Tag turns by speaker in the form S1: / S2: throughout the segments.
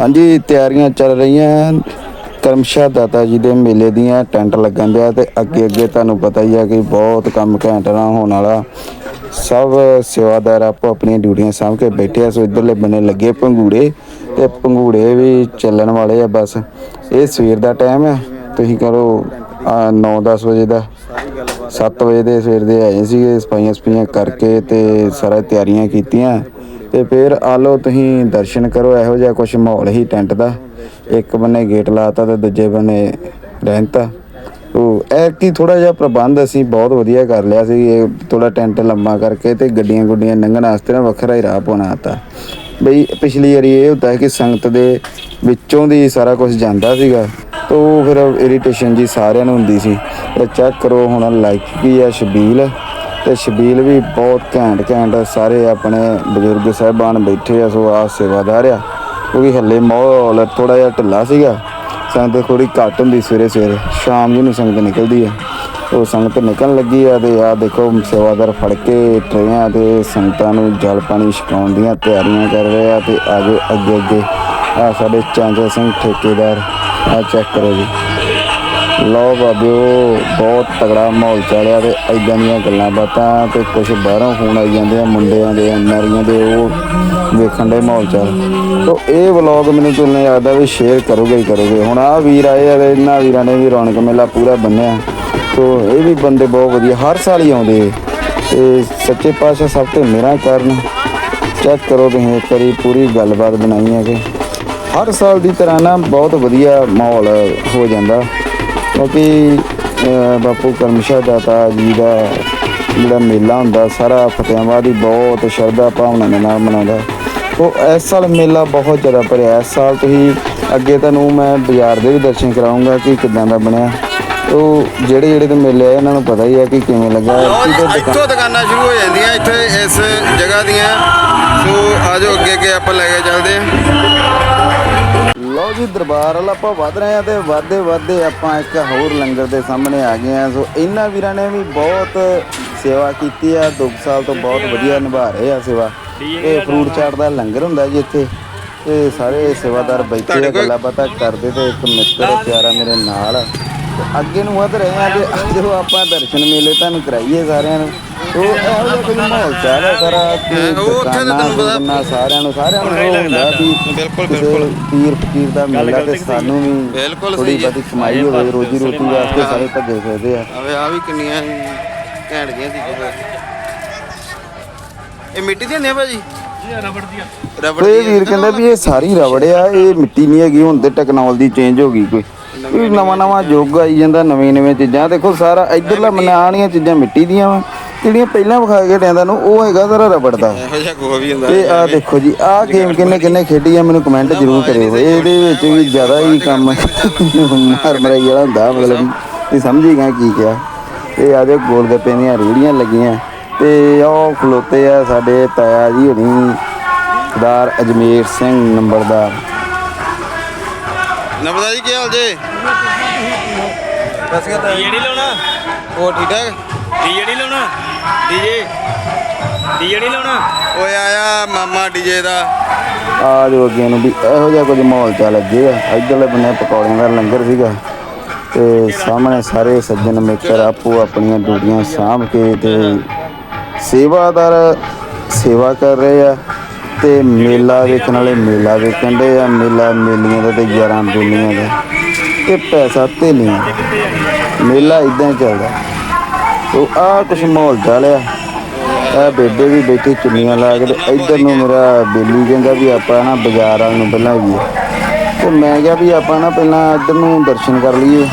S1: ਹਾਂਜੀ, ਤਿਆਰੀਆਂ ਚੱਲ ਰਹੀਆਂ ਹਨ। ਕਰਮਸ਼ਾ ਦਾਤਾ ਜੀ ਦੇ ਮੇਲੇ ਦੀਆਂ ਟੈਂਟ ਲੱਗਣ ਦਿਆ ਤੇ ਅੱਗੇ ਅੱਗੇ ਤੁਹਾਨੂੰ ਪਤਾ ਹੀ ਆ ਕਿ ਬਹੁਤ ਕੰਮ ਘੈਂਟ ਨਾਲ ਹੋਣ ਵਾਲਾ। ਸਭ ਸੇਵਾਦਾਰ ਆਪੋ ਆਪਣੀਆਂ ਡਿਊਟੀਆਂ ਸਾਂਭ ਕੇ ਬੈਠੇ ਆ, ਸੋ ਇਧਰਲੇ ਬੰਨੇ ਲੱਗੇ ਪੰਗੂੜੇ ਤੇ ਪੰਗੂੜੇ ਵੀ ਚੱਲਣ ਵਾਲੇ ਆ ਬਸ। ਇਹ ਸਵੇਰ ਦਾ ਟਾਈਮ ਹੈ ਤੁਸੀਂ ਕਰੋ 9-10 ਵਜੇ ਦਾ 7 ਵਜੇ ਦੇ ਸਵੇਰ ਦੇ ਆਏ ਸੀਗੇ ਸਫਾਈਆਂ ਸਫਾਈਆਂ ਕਰਕੇ ਤੇ ਸਾਰਾ ਤਿਆਰੀਆਂ ਕੀਤੀਆਂ। ਤੇ ਫਿਰ ਆ ਲਓ ਤੁਸੀਂ ਦਰਸ਼ਨ ਕਰੋ, ਇਹੋ ਜਿਹਾ ਕੁਝ ਮਾਹੌਲ ਹੀ ਟੈਂਟ ਦਾ। ਇੱਕ ਬੰਨੇ ਗੇਟ ਲਾਤਾ ਤੇ ਦੂਜੇ ਬੰਨੇ ਰਹਿੰਤਾ। ਉਹ, ਇਹ ਕੀ ਥੋੜਾ ਜਿਹਾ ਪ੍ਰਬੰਧ ਅਸੀਂ ਬਹੁਤ ਵਧੀਆ ਕਰ ਲਿਆ ਸੀ, ਇਹ ਥੋੜਾ ਟੈਂਟ ਲੰਮਾ ਕਰਕੇ ਤੇ ਗੱਡੀਆਂ ਗੁੱਡੀਆਂ ਲੰਘਣ ਵਾਸਤੇ ਨਾ ਵੱਖਰਾ ਹੀ ਰਾਹ ਪਾਉਣਾ ਆਤਾ ਬਈ, ਪਿਛਲੀ ਵਾਰੀ ਇਹ ਹੁੰਦਾ ਹੈ ਕਿ ਸੰਗਤ ਦੇ ਵਿੱਚੋਂ ਦੀ ਸਾਰਾ ਕੁਝ ਜਾਂਦਾ ਸੀਗਾ, ਤਾਂ ਉਹ ਫਿਰ ਇਰੀਟੇਸ਼ਨ ਜੀ ਸਾਰਿਆਂ ਨੂੰ ਹੁੰਦੀ ਸੀ। ਤੇ ਚੈੱਕ ਕਰੋ ਹੁਣ ਲਾਈਕ ਕੀ ਆ, ਸ਼ਬੀਲ। ਤੇ ਸ਼ਬੀਲ ਵੀ ਬਹੁਤ ਘੈਂਟ ਘੈਂਟ ਸਾਰੇ ਆਪਣੇ ਬਜ਼ੁਰਗ ਸਾਹਿਬਾਨ ਬੈਠੇ ਆ, ਸੋ ਆ ਸੇਵਾਦਾਰ ਆ। ਕਿਉਂਕਿ ਹੱਲੇ ਮਾਹੌਲ ਥੋੜਾ ਜਿਹਾ ਢਿੱਲਾ ਸੀਗਾ। ਸੰਗਤ ਥੋੜੀ ਘੱਟ ਹੁੰਦੀ ਸਵੇਰੇ ਸਵੇਰੇ। ਸ਼ਾਮ ਜੀ ਨੂੰ ਸੰਗਤ ਨਿਕਲਦੀ ਆ। ਉਹ ਸੰਗਤ ਨਿਕਲਣ ਲੱਗੀ ਆ ਤੇ ਆ ਦੇਖੋ ਸੇਵਾਦਾਰ ਫੜ ਕੇ ਟਰੇਆਂ ਤੇ ਸੰਗਤਾਂ ਨੂੰ ਜਲ ਪਾਣੀ ਛਕਾਉਣ ਦੀਆਂ ਤਿਆਰੀਆਂ ਕਰ ਰਹੇ ਆ ਤੇ ਆਜੋ ਅੱਗੇ ਅੱਗੇ। ਆ ਸਾਡੇ ਚਾਂਚਾ ਸਿੰਘ ਠੇਕੇਦਾਰ ਆ ਚੈੱਕ ਕਰੋ ਜੀ। ਲਓ ਬਾਬਿਓ, ਬਹੁਤ ਤਗੜਾ ਮਾਹੌਲ ਚੱਲਿਆ ਤੇ ਐਦਾਂ ਦੀਆਂ ਗੱਲਾਂ ਬਾਤਾਂ ਤੇ ਕੁਝ ਬਾਹਰੋਂ ਫੋਨ ਆਈ ਜਾਂਦੇ ਆ, ਮੁੰਡਿਆਂ ਦੇ ਨਾਰੀਆਂ ਦੇ, ਉਹ ਵੇਖਣ ਦੇ ਮਾਹੌਲ ਚੱਲ। ਤੋ ਇਹ ਵਲੌਗ ਮੈਨੂੰ ਤੁਹਾਨੂੰ ਲੱਗਦਾ ਵੀ ਸ਼ੇਅਰ ਕਰੋਗੇ ਹੀ ਕਰੋਗੇ। ਹੁਣ ਆ ਵੀਰ ਆਏ ਆ ਇਹਨਾਂ ਵੀਰਾਂ ਨੇ ਵੀ ਰੌਣਕ ਮੇਲਾ ਪੂਰਾ ਬੰਨਿਆ। ਤੋ ਇਹ ਵੀ ਬੰਦੇ ਬਹੁਤ ਵਧੀਆ, ਹਰ ਸਾਲ ਹੀ ਆਉਂਦੇ। ਇਹ। ਤੇ ਸੱਚੇ ਪਾਤਸ਼ਾਹ ਸਭ ਤੋਂ ਮੇਰਾ ਕਰਨ ਚੈੱਕ ਕਰੋ ਤੁਸੀਂ ਇੱਕ ਵਾਰੀ ਪੂਰੀ ਗੱਲਬਾਤ ਬਣਾਈ ਹੈ ਕਿ ਹਰ ਸਾਲ ਦੀ ਤਰ੍ਹਾਂ ਨਾ ਬਹੁਤ ਵਧੀਆ ਮਾਹੌਲ ਹੋ ਜਾਂਦਾ। ਕਿਉਂਕਿ ਬਾਪੂ ਕਰਮਸ਼ਾ ਦਾਤਾ ਜੀ ਦਾ ਜਿਹੜਾ ਮੇਲਾ ਹੁੰਦਾ ਸਾਰਾ ਫਤਿਆਬਾਦ ਹੀ ਬਹੁਤ ਸ਼ਰਧਾ ਭਾਵਨਾ ਦੇ ਨਾਲ ਮਨਾਉਂਦਾ ਉਹ ਇਸ ਸਾਲ ਮੇਲਾ ਬਹੁਤ ਜ਼ਿਆਦਾ ਭਰਿਆ ਇਸ ਸਾਲ ਤੁਸੀਂ ਅੱਗੇ ਤੁਹਾਨੂੰ ਮੈਂ ਬਾਜ਼ਾਰ ਦੇ ਵੀ ਦਰਸ਼ਨ ਕਰਾਉਂਗਾ ਕਿ ਕਿੱਦਾਂ ਦਾ ਬਣਿਆ। ਉਹ ਜਿਹੜੇ ਜਿਹੜੇ ਤੇ ਮੇਲੇ ਆਏ ਇਹਨਾਂ ਨੂੰ ਪਤਾ ਹੀ ਹੈ ਕਿ ਕਿਵੇਂ ਲੱਗਾ
S2: ਇੱਥੋਂ ਦੁਕਾਨਾਂ ਸ਼ੁਰੂ ਹੋ ਜਾਂਦੀਆਂ ਇੱਥੇ ਇਸ ਜਗ੍ਹਾ ਦੀਆਂ। ਸੋ ਆਜੋ ਅੱਗੇ ਅੱਗੇ ਆਪਾਂ ਲੈ ਕੇ ਚੱਲਦੇ ਹਾਂ।
S1: ਜੀ ਦਰਬਾਰ ਵਾਲਾ ਆਪਾਂ ਵੱਧ ਰਹੇ ਆ ਤੇ ਵਾਧੇ ਵਾਧੇ ਆਪਾਂ ਇੱਕ ਹੋਰ ਲੰਗਰ ਦੇ ਸਾਹਮਣੇ ਆ ਗਏ ਆ ਸੋ ਇਹਨਾਂ ਵੀਰਾਂ ਨੇ ਵੀ ਬਹੁਤ ਸੇਵਾ ਕੀਤੀ ਆ। ਦੋ ਕੁ ਸਾਲ ਤੋਂ ਬਹੁਤ ਵਧੀਆ ਨਿਭਾ ਰਹੇ ਆ ਸੇਵਾ। ਤੇ ਫਰੂਟ ਚਾਟ ਦਾ ਲੰਗਰ ਹੁੰਦਾ ਜੀ ਇੱਥੇ। ਤੇ ਸਾਰੇ ਸੇਵਾਦਾਰ ਬੈਠੇ ਆ ਗੱਲਾਂ ਬਾਤਾਂ ਕਰਦੇ ਤੇ ਇੱਕ ਮਿੱਤਰ ਪਿਆਰਾ ਮੇਰੇ ਨਾਲ ਅੱਗੇ ਨੂੰ ਵਧ ਰਹੇ ਆ ਤੇ ਜਦੋਂ ਆਪਾਂ ਦਰਸ਼ਨ ਮੇਲੇ ਤੁਹਾਨੂੰ ਕਰਾਈਏ ਸਾਰਿਆਂ ਨੂੰ। ਉਹ ਇਹੋ ਜਿਹਾ ਕੋਈ ਮਾਹੌਲ ਚਾਹ ਰਿਹਾ ਸਾਰਾ ਕਿ
S2: ਉਹ ਉੱਥੇ ਤਾਂ
S1: ਦੁਕਾਨਾਂ
S2: ਤੈਨੂੰ ਪਤਾ-
S1: ਦੁਕਾਨਾਂ ਸਾਰਿਆਂ ਨੂੰ ਸਾਰਿਆਂ ਨੂੰ ਉਹ ਹੁੰਦਾ ਵੀ
S2: ਬਿਲਕੁਲ,
S1: ਕਿਸੇ
S2: ਬਿਲਕੁਲ।
S1: ਪੀਰ ਫਕੀਰ ਦਾ ਮੇਲਾ ਤੇ ਸਾਨੂੰ ਵੀ
S2: ਬਿਲਕੁਲ
S1: ਥੋੜੀ
S2: ਸਹੀ ਹੈ।
S1: ਬਹੁਤੀ ਕਮਾਈ ਹੋਵੇ ਰੋਜੀ ਰੋਟੀ ਵਾਸਤੇ ਸਾਰੇ ਭੱਜੇ ਫਿਰਦੇ ਆ।
S2: ਆਵੇ ਆ ਵੀ ਕਿੰਨੀਆਂ ਘੈਂਟ ਦੀਆਂ ਚੀਜ਼ਾਂ ਇਹ ਮਿੱਟੀ ਦੀਆਂ ਨੇ ਭਾਜੀ? ਰਬੜ ਦੀਆਂ। ਰਬੜ
S1: ਤੇ ਇਹ ਵੀਰ ਕਹਿੰਦਾ ਵੀ ਇਹ ਸਾਰੀ ਰਬੜ ਆ ਇਹ ਮਿੱਟੀ ਨਹੀਂ ਹੈਗੀ ਹੁਣ ਤੇ ਟੈਕਨੋਲੋਜੀ ਚੇਂਜ ਹੋ ਗਈ ਕੋਈ। ਨਵਾਂ ਨਵਾਂ ਯੁੱਗ ਆਈ ਜਾਂਦਾ ਨਵੀਂ ਨਵੀਆਂ ਚੀਜ਼ਾਂ। ਦੇਖੋ ਸਾਰਾ ਇਧਰਲਾ ਮਨਾਣੀਆਂ ਚੀਜ਼ਾਂ ਮਿੱਟੀ ਦੀਆਂ ਵਾ। ਜਿਹੜੀਆਂ ਪਹਿਲਾਂ ਵਿਖਾ ਕੇ ਟੈਂਦਾ ਨੂੰ ਉਹ ਹੈਗਾ ਸਾਰਾ ਰਬੜ ਦਾ।
S2: ਇਹੋ ਜਿਹਾ ਕੋਹ ਵੀ ਹੁੰਦਾ
S1: ਤੇ ਆ ਦੇਖੋ ਜੀ ਆਹ ਗੇਮ ਕਿੰਨੇ ਕਿੰਨੇ ਖੇਡੀ ਆ ਮੈਨੂੰ ਕਮੈਂਟ ਜ਼ਰੂਰ ਕਰਿਓ। ਇਹਦੇ ਵਿੱਚ ਵੀ ਜ਼ਿਆਦਾ ਹੀ ਕੰਮ ਮਾਰ ਮਰਾਈ ਵਾਲਾ ਹੁੰਦਾ ਮਤਲਬ ਤੁਸੀਂ ਸਮਝ ਗਏ ਕੀ ਕਿਹਾ। ਇਹ ਆ ਦੇ ਗੋਲ ਗੱਪੇ ਦੀਆਂ ਰੇੜੀਆਂ ਲੱਗੀਆਂ। ਤੇ ਉਹ ਖਲੋਤੇ ਆ ਸਾਡੇ ਤਾਇਆ ਜੀ ਹੁਣੀ ਸਰਦਾਰ ਅਜਮੇਰ ਸਿੰਘ ਨੰਬਰਦਾਰ।
S2: ਨਬਦਾ ਜੀ ਕੀ ਹਾਲ ਜੇ?
S3: ਡੀਜੇ ਨਹੀਂ ਲਾਉਣਾ
S2: ਹੋਰ ਠੀਕ ਠਾਕ?
S3: ਡੀਜੇ ਨਹੀਂ ਲਾਉਣਾ? ਡੀਜੇ ਡੀਜੇ ਨਹੀਂ ਲਾਉਣਾ?
S2: ਓਏ ਆਇਆ ਮਾਮਾ ਡੀਜੇ ਦਾ।
S1: ਆ ਜੋ ਅੱਗੇ ਨੂੰ ਵੀ ਇਹੋ ਜਿਹਾ ਕੁਝ ਮਾਹੌਲ ਚੱਲ ਲੱਗੇ ਆ। ਇਧਰਲੇ ਬੰਨੇ ਪਕੌੜਿਆਂ ਦਾ ਲੰਗਰ ਸੀਗਾ ਤੇ ਸਾਹਮਣੇ ਸਾਰੇ ਸੱਜਣ ਮਿੱਤਰ ਆਪੋ ਆਪਣੀਆਂ ਡਿਊਟੀਆਂ ਸਾਂਭ ਕੇ ਤੇ ਸੇਵਾਦਾਰ ਸੇਵਾ ਕਰ ਰਹੇ ਆ ਤੇ ਮੇਲਾ ਵੇਖਣ ਵਾਲੇ ਮੇਲਾ ਵੇਖਣ ਦੇ ਆ। ਮੇਲਾ ਮੇਲੀਆਂ ਦਾ ਤੇ ਯਾਰਾਂ ਦੁਨੀਆਂ ਦਾ। ਤੇ ਪੈਸਾ ਧੇਲੀਆਂ ਦਾ। ਮੇਲਾ ਇਦਾਂ ਚੱਲਦਾ। ਉਹ ਆ ਕੁਛ ਮਾਹੌਲ ਚੱਲਿਆ ਆ ਬੇਬੇ ਵੀ ਬੈਠੀ ਚੁੰਨੀਆਂ ਲਾ ਕੇ ਤੇ ਇੱਧਰ ਨੂੰ ਮੇਰਾ ਬੇਲੀ ਕਹਿੰਦਾ ਵੀ ਆਪਾਂ ਨਾ ਬਾਜ਼ਾਰ ਵਾਲ ਨੂੰ ਪਹਿਲਾਂ ਆਈਏ। ਤੇ ਮੈਂ ਕਿਹਾ ਵੀ ਆਪਾਂ ਨਾ ਪਹਿਲਾਂ ਇੱਧਰ ਨੂੰ ਦਰਸ਼ਨ ਕਰ ਲਈਏ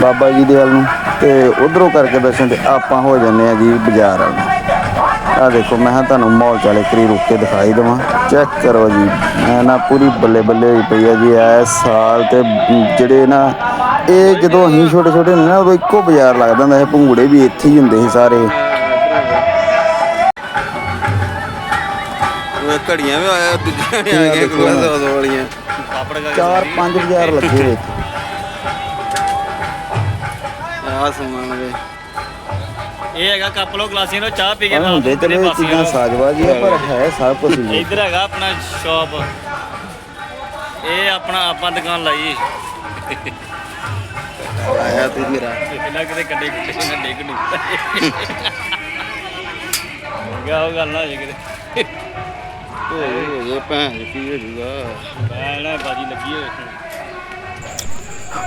S1: ਬਾਬਾ ਜੀ ਦੇ ਵੱਲ ਨੂੰ। ਤੇ ਉਧਰੋਂ ਕਰਕੇ ਦਰਸ਼ਨ ਤੇ ਆਪਾਂ ਹੋ ਜਾਂਦੇ ਆ ਜੀ ਬਾਜ਼ਾਰ ਵਾਲ ਨੂੰ। ਆ ਦੇਖੋ, ਮੈਂ ਕਿਹਾ ਤੁਹਾਨੂੰ ਮਾਹੌਲ ਚਾਲੇ ਕਰੀ ਰੁਕ ਕੇ ਦਿਖਾਈ ਦਵਾਂ। ਚੈੱਕ ਕਰੋ ਜੀ, ਮੈਂ ਨਾ ਪੂਰੀ ਬੱਲੇ ਬੱਲੇ ਹੋਈ ਪਈ ਆ ਜੀ ਐ ਸਾਲ ਤੇ ਜਿਹੜੇ ਨਾ ਇਹ ਜਦੋਂ ਅਸੀਂ ਛੋਟੇ ਛੋਟੇ ਹੁੰਦੇ ਨਾ ਉਦੋਂ ਇੱਕੋ ਬਾਜ਼ਾਰ ਲੱਗਦਾ ਹੁੰਦਾ ਸੀ ਭੰਗੂੜੇ ਵੀ ਇੱਥੇ ਹੀ ਹੁੰਦੇ ਸੀ ਸਾਰੇ।
S2: ਓਏ ਘੜੀਆਂ ਵੀ ਆਇਆ ਦੂਜੀਆਂ ਵੀ ਆ ਗਈਆਂ ਗੁਰੂਆਂ ਦੋ ਦੋ ਵਾਲੀਆਂ।
S1: ਚਾਰ ਪੰਜ ਬਾਜ਼ਾਰ ਲੱਗੇ ਹੋਏ ਇੱਥੇ।
S2: ਆ ਸਮਾਨ ਵੇ।
S3: ਇਹ ਹੈਗਾ ਕਪਲੋ ਗਲਾਸੀਆਂ ਤੋਂ ਚਾਹ ਪੀ ਕੇ
S1: ਆਹ
S3: ਨਾਲ
S1: ਹੁੰਦੇ ਤੇ
S3: ਤੇਰੇ
S1: ਇਹ
S3: ਪਾਸੇ
S1: ਚੀਜ਼ਾਂ ਸਾਜਵਾਜੀ ਆ ਪਰ ਹੈ ਸਭ ਕੁਝ ਹੀ
S3: ਇੱਧਰ ਹੈਗਾ ਆਪਣਾ ਸ਼ਾਪ ਇਹ ਆਪਣਾ ਆਪਾਂ ਦੁਕਾਨ ਲਾਈ।
S2: ਆਇਆ ਤੂੰ ਮੇਰਾ।
S3: ਇਹਨਾਂ ਕਿਤੇ ਕੱਡੇ ਕਿਤੇ ਨਾ ਡਿੱਗ ਨੂੰ ਗਾ ਉਹ ਗੱਲ ਨਾ ਹੋਏ ਕਿਤੇ।
S2: ਓਏ ਓਏ ਭੈਣ ਕੀ ਹੋ ਜੂਗਾ?
S3: ਨਾ ਬਾਜੀ ਲੱਗੀ ਹੋਈ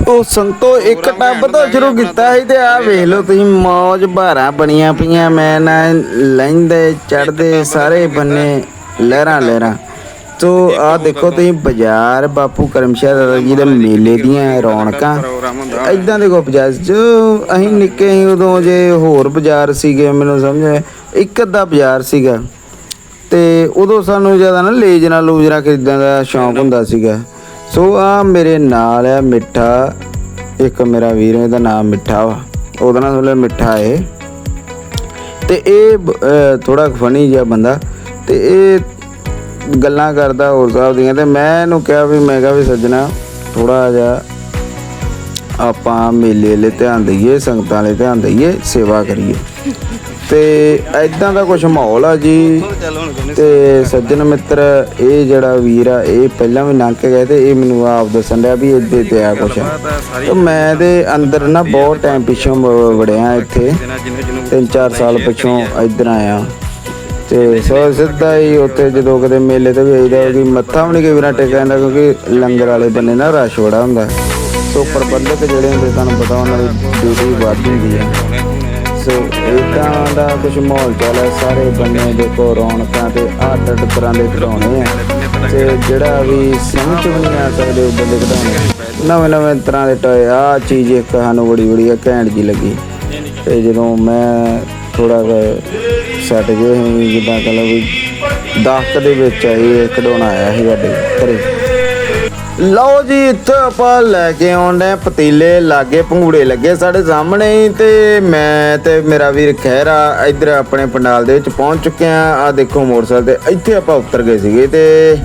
S1: ਉਹ ਸੰਤੋ ਇੱਕ ਟੱਬ ਤੋਂ ਸ਼ੁਰੂ ਕੀਤਾ ਸੀ ਤੇ ਆ ਵੇਖ ਲਓ ਤੁਸੀਂ ਮੌਜ ਭਾਰਾਂ ਬਣੀਆਂ ਪਈਆਂ ਮੈਂ ਨਾ ਲੈਂਦੇ ਚੜਦੇ ਸਾਰੇ ਬੰਨੇ ਲਹਿਰਾਂ ਲਹਿਰਾਂ ਸੋ ਆ ਦੇਖੋ ਤੁਸੀਂ ਬਾਜ਼ਾਰ ਬਾਪੂ ਕਰਮਸ਼ਾਹ ਜੀ ਦੇ ਮੇਲੇ ਦੀਆਂ ਰੌਣਕਾਂ।
S2: ਪ੍ਰੋਗਰਾਮ
S1: ਇਦਾਂ ਦੇ ਕੋ ਬਾਜ਼ਾਰ ਜੋ ਅਸੀਂ ਨਿੱਕੇ ਸੀ ਉਦੋਂ ਜੇ ਹੋਰ ਬਾਜ਼ਾਰ ਸੀਗੇ, ਮੈਨੂੰ ਸਮਝ ਇੱਕ ਅੱਧਾ ਬਾਜ਼ਾਰ ਸੀਗਾ। ਤੇ ਉਦੋਂ ਸਾਨੂੰ ਜ਼ਿਆਦਾ ਨਾ ਲੇਜਣਾ ਲੂਜਣਾ ਖਰੀਦਣ ਦਾ ਸ਼ੌਂਕ ਹੁੰਦਾ ਸੀਗਾ। ਸੋ ਆ ਮੇਰੇ ਨਾਲ ਆ ਮਿੱਠਾ, ਇੱਕ ਮੇਰਾ ਵੀਰ ਇਹਦਾ ਨਾਮ ਮਿੱਠਾ ਵਾ। ਉਹਦਾ ਨਾਮ ਥੋੜਾ ਮਿੱਠਾ ਏ। ਤੇ ਇਹ ਥੋੜਾ ਫਨੀ ਜਿਹਾ ਬੰਦਾ। ਤੇ ਇਹ ਗੱਲਾਂ ਕਰਦਾ ਹੋਰ ਸਾਹਿਬ ਦੀਆਂ ਤੇ ਮੈਂ ਇਹਨੂੰ ਕਿਹਾ ਵੀ ਮੈਂ ਕਿਹਾ ਵੀ ਸੱਜਣਾ ਥੋੜਾ ਜਿਹਾ ਆਪਾਂ ਮੇਲੇ 'ਲੈ ਧਿਆਨ ਦਈਏ, ਸੰਗਤਾਂ 'ਲੈ ਧਿਆਨ ਦਈਏ, ਸੇਵਾ ਕਰੀਏ। ਤੇ ਐਦਾਂ ਦਾ ਕੁਝ ਮਾਹੌਲ ਆ ਜੀ। ਤੇ ਸੱਜਣ ਮਿੱਤਰ, ਇਹ ਜਿਹੜਾ ਵੀਰ ਆ, ਇਹ ਪਹਿਲਾਂ ਵੀ ਲੰਘ ਕੇ ਗਏ ਤੇ ਇਹ ਮੈਨੂੰ ਆਪ ਦੱਸਣ ਡਿਆ ਵੀ ਇੱਦੇ ਤੇ ਆ ਕੁਛ। ਤੇ ਮੈਂ ਦੇ ਅੰਦਰ ਨਾ ਬਹੁਤ ਟਾਈਮ ਪਿੱਛੋਂ ਵੜਿਆ ਇੱਥੇ।
S2: ਜਿੰਨਾ ਜਿਹਨੂੰ ਜਿਹਨੂੰ
S1: ਤਿੰਨ ਚਾਰ ਸਾਲ ਪਿੱਛੋਂ ਇੱਧਰ ਆਇਆ। ਤੇ ਸੋ ਸਿੱਧਾ ਹੀ ਉੱਥੇ ਜਦੋਂ ਕਦੇ ਮੇਲੇ ਤੇ ਵੀ ਆਈਦਾ ਕਿ ਮੱਥਾ ਵੀ ਨਹੀਂ ਕਈ ਵਾਰ ਟੇਕਿਆ ਜਾਂਦਾ, ਕਿਉਂਕਿ ਲੰਗਰ ਵਾਲੇ ਬੰਨੇ ਨਾ ਰਸ਼ ਬੜਾ ਹੁੰਦਾ। ਸੋ ਪ੍ਰਬੰਧਕ ਜਿਹੜੇ ਹੁੰਦੇ, ਤੁਹਾਨੂੰ ਪਤਾ ਉਹਨਾਂ ਦੀ ਡਿਊਟੀ ਵੱਧ ਹੁੰਦੀ ਹੈ। ਸੋ ਇਦਾਂ ਦਾ ਕੁਝ ਮਾਹੌਲ ਚੱਲ ਹੈ ਸਾਰੇ ਬੰਨੇ ਦੇਖੋ ਰੌਣਕਾਂ ਤੇ ਅੱਡ ਅੱਡ ਤਰ੍ਹਾਂ ਦੇ ਖਿਡੌਣੇ ਆ। ਤੇ ਜਿਹੜਾ ਵੀ ਸਮਝ ਚ ਵੀ ਨਹੀਂ ਆ ਸਕਦੇ ਉਦਾਂ ਦੇ ਖਿਡੌਣੇ ਨਵੇਂ ਨਵੇਂ ਤਰ੍ਹਾਂ ਦੇ ਟੋਏ ਆ ਚੀਜ਼ ਇੱਕ ਸਾਨੂੰ ਬੜੀ ਬੜੀ ਘੈਂਟ ਜੀ ਲੱਗੀ। ਤੇ ਜਦੋਂ ਮੈਂ ਥੋੜਾ ਸੈਟ ਜੇ ਸੀ ਜਿੱਦਾਂ ਕਹ ਲਓ ਵੀ ਦਸਤ ਦੇ ਵਿੱਚ ਆਈ ਇਹ ਖਿਡੌਣਾ ਆਇਆ ਸੀ ਸਾਡੇ ਘਰੇ। ਲਓ ਜੀ, ਇੱਥੇ ਆਪਾਂ ਲੈ ਕੇ ਆਉਂਦੇ ਪਤੀਲੇ ਲਾਗੇ ਪੰਗੂੜੇ ਲੱਗੇ ਸਾਡੇ ਸਾਹਮਣੇ ਹੀ, ਤੇ ਮੈਂ ਤੇ ਮੇਰਾ ਵੀਰ ਖਹਿਰਾ ਇੱਧਰ ਆਪਣੇ ਪੰਡਾਲ ਦੇ ਵਿੱਚ ਪਹੁੰਚ ਚੁੱਕੇ ਆ ਆ ਦੇਖੋ ਮੋਟਰਸਾਈਕਲ ਤੇ, ਇੱਥੇ ਆਪਾਂ ਉਤਰ ਗਏ ਸੀਗੇ ਤੇ